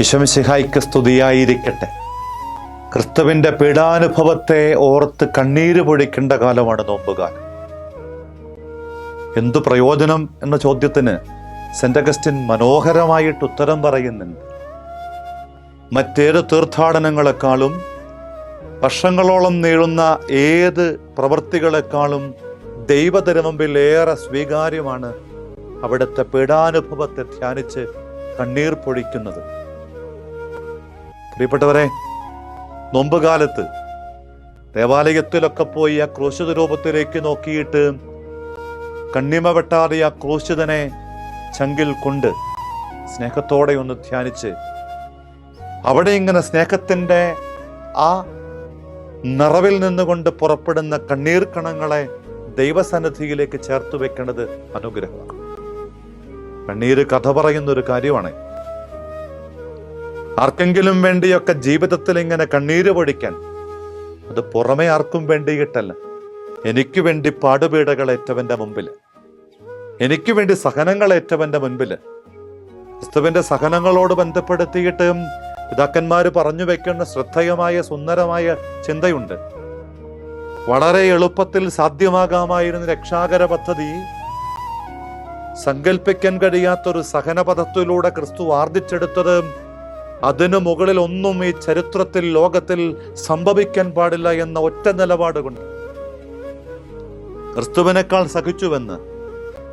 ഈശോമിശിഹായ്ക്ക് സ്തുതിയായിരിക്കട്ടെ ക്രിസ്തുവിന്റെ പീഡാനുഭവത്തെ ഓർത്ത് കണ്ണീര് പൊഴിക്കേണ്ട കാലമാണ് നോമ്പുകാലം. എന്തു പ്രയോജനം എന്ന ചോദ്യത്തിന് സെന്റ് അഗസ്റ്റിൻ മനോഹരമായിട്ട് ഉത്തരം പറയുന്നുണ്ട്. മറ്റേത് തീർത്ഥാടനങ്ങളെക്കാളും വർഷങ്ങളോളം നീളുന്ന ഏത് പ്രവൃത്തികളെക്കാളും ദൈവത്തിനു ഏറെ സ്വീകാര്യമാണ് അവിടുത്തെ പീഡാനുഭവത്തെ ധ്യാനിച്ച് കണ്ണീർ പൊഴിക്കുന്നത്. പ്രിയപ്പെട്ടവരെ നൊമ്പ് കാലത്ത് ദേവാലയത്തിലൊക്കെ പോയി ആ ക്രൂശിത രൂപത്തിലേക്ക് നോക്കിയിട്ട് കണ്ണിമ വെട്ടാതെ ആ ക്രൂശിതനെ ചങ്കിൽ കൊണ്ട് സ്നേഹത്തോടെ ഒന്ന് ധ്യാനിച്ച് അവിടെ ഇങ്ങനെ സ്നേഹത്തിന്റെ ആ നിറവിൽ നിന്നുകൊണ്ട് പുറപ്പെടുന്ന കണ്ണീർ കണങ്ങളെ ദൈവസന്നിധിയിലേക്ക് ചേർത്ത് വെക്കേണ്ടത് അനുഗ്രഹമാണ്. കണ്ണീര് കഥ പറയുന്ന ഒരു കാര്യമാണ്. ആർക്കെങ്കിലും വേണ്ടിയൊക്കെ ജീവിതത്തിൽ ഇങ്ങനെ കണ്ണീര് പൊടിക്കാൻ അത് പുറമെ ആർക്കും വേണ്ടിയിട്ടല്ല. എനിക്ക് വേണ്ടി പാടുപീടകൾ ഏറ്റവന്റെ മുമ്പിൽ എനിക്ക് വേണ്ടി സഹനങ്ങൾ ഏറ്റവന്റെ മുൻപിൽ ക്രിസ്തുവിന്റെ സഹനങ്ങളോട് ബന്ധപ്പെടുത്തിയിട്ട് പിതാക്കന്മാർ പറഞ്ഞു വെക്കുന്ന ശ്രദ്ധേയമായ സുന്ദരമായ ചിന്തയുണ്ട്. വളരെ എളുപ്പത്തിൽ സാധ്യമാകാമായിരുന്ന രക്ഷാകര പദ്ധതി സങ്കല്പിക്കാൻ കഴിയാത്തൊരു സഹനപഥത്തിലൂടെ ക്രിസ്തു ആർജിച്ചെടുത്തത് അതിനു മുകളിൽ ഒന്നും ഈ ചരിത്രത്തിൽ ലോകത്തിൽ സംഭവിക്കാൻ പാടില്ല എന്ന ഒറ്റ നിലപാട് കൊണ്ട് ക്രിസ്തുവിനേക്കാൾ സഹിച്ചുവെന്ന്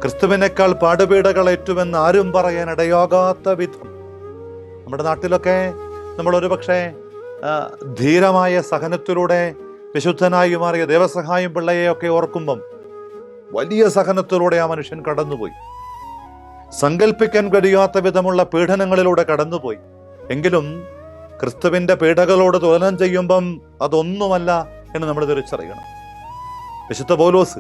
ക്രിസ്തുവിനേക്കാൾ പാടുപീടകളേറ്റുവെന്ന് ആരും പറയാൻ ഇടയാകാത്ത വിധം. നമ്മുടെ നാട്ടിലൊക്കെ നമ്മൾ ഒരുപക്ഷെ ധീരമായ സഹനത്തിലൂടെ വിശുദ്ധനായി മാറിയ ദേവസഹായം പിള്ളയെയൊക്കെ ഓർക്കുമ്പം വലിയ സഹനത്തിലൂടെ ആ മനുഷ്യൻ കടന്നുപോയി. സങ്കല്പിക്കാൻ കഴിയാത്ത വിധമുള്ള പീഡനങ്ങളിലൂടെ കടന്നുപോയി. എങ്കിലും ക്രിസ്തുവിന്റെ പീഠകളോട് തുലനം ചെയ്യുമ്പം അതൊന്നുമല്ല എന്ന് നമ്മൾ തിരിച്ചറിയണം വിശുദ്ധ പൗലോസ്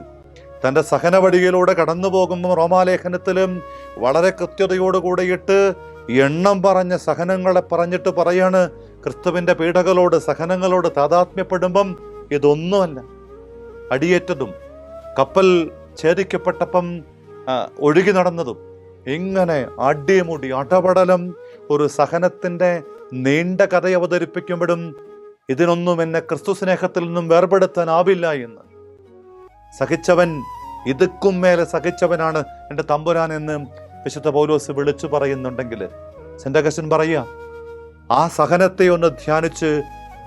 തന്റെ സഹനവടിയിലൂടെ കടന്നു പോകുമ്പോൾ റോമാലേഖനത്തിലും വളരെ കൃത്യതയോട് കൂടിയിട്ട് എണ്ണം പറഞ്ഞ സഹനങ്ങളെ പറഞ്ഞിട്ട് പറയാണ് ക്രിസ്തുവിന്റെ പീഡകളോട് സഹനങ്ങളോട് താതാത്മ്യപ്പെടുമ്പം ഇതൊന്നുമല്ല. അടിയേറ്റതും കപ്പൽ ഛേദിക്കപ്പെട്ടപ്പം ഒഴുകി നടന്നതും ഇങ്ങനെ അടിമുടി അടപടലം ഒരു സഹനത്തിന്റെ നീണ്ട കഥ അവതരിപ്പിക്കുമ്പോഴും ഇതിനൊന്നും എന്നെ ക്രിസ്തു സ്നേഹത്തിൽ നിന്നും വേർപെടുത്താനാവില്ല എന്ന്. സഹിച്ചവൻ ഇതുക്കും മേലെ സഹിച്ചവനാണ് എന്റെ തമ്പുരാൻ എന്ന് വിശുദ്ധ പൗലോസ് വിളിച്ചു പറയുന്നുണ്ടെങ്കിൽ അഗസ്റ്റിൻ പറയുക ആ സഹനത്തെ ഒന്ന് ധ്യാനിച്ച്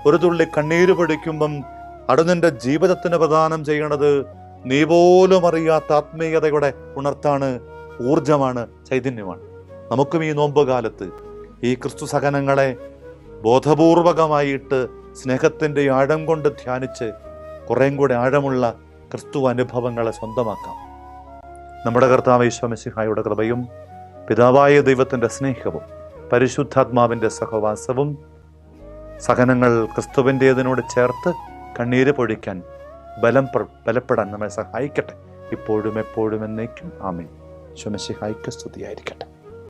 ഒരു തുള്ളി കണ്ണീര് പിടിക്കുമ്പം അടുന്നിന്റെ ജീവിതത്തിന് പ്രദാനം ചെയ്യണത് നീ പോലും അറിയാത്ത ആത്മീയതയുടെ ഉണർത്താണ് ഊർജമാണ് ചൈതന്യമാണ്. നമുക്കും ഈ നോമ്പ് കാലത്ത് ഈ ക്രിസ്തു സഹനങ്ങളെ ബോധപൂർവകമായിട്ട് സ്നേഹത്തിന്റെ ആഴം കൊണ്ട് ധ്യാനിച്ച് കുറേം കൂടെ ആഴമുള്ള ക്രിസ്തു അനുഭവങ്ങളെ സ്വന്തമാക്കാം. നമ്മുടെ കർത്താവ് ഈശ്വമസിഹായുടെ കൃപയും പിതാവായ ദൈവത്തിന്റെ സ്നേഹവും പരിശുദ്ധാത്മാവിന്റെ സഹവാസവും സഹനങ്ങൾ ക്രിസ്തുവിന്റേതിനോട് ചേർത്ത് കണ്ണീര് പൊഴിക്കാൻ ബലം ബലപ്പെടാൻ നമ്മെ സഹായിക്കട്ടെ. ഇപ്പോഴും എപ്പോഴും എന്നേക്കും. ആമേ ശുമസിഹായിക്ക് സ്തുതിയായിരിക്കട്ടെ.